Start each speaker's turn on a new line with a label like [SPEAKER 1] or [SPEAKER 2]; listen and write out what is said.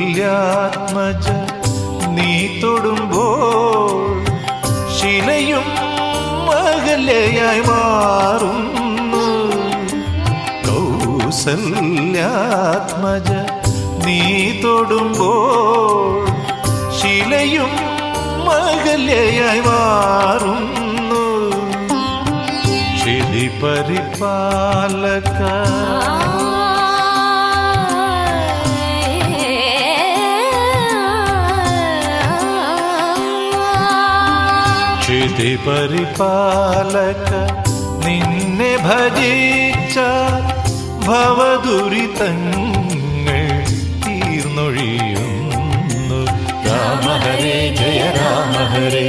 [SPEAKER 1] കൗസല്യാത്മജ നീ തൊടുമ്പോൾ ശിലയും മകലയായി മാറുന്നു. കൗസല്യാത്മജ നീ തൊടുമ്പോൾ ശിലയും മകലയായി മാറുന്നു. ശിലി പരിപാലക ക്ഷിതി പരിപാലക നിന്നെ ഭജിച്ച ഭവദുരിതങ്ങൾ തീർന്നൊഴിയുന്നു രാമ ഹരേ ജയ രാമ ഹരേ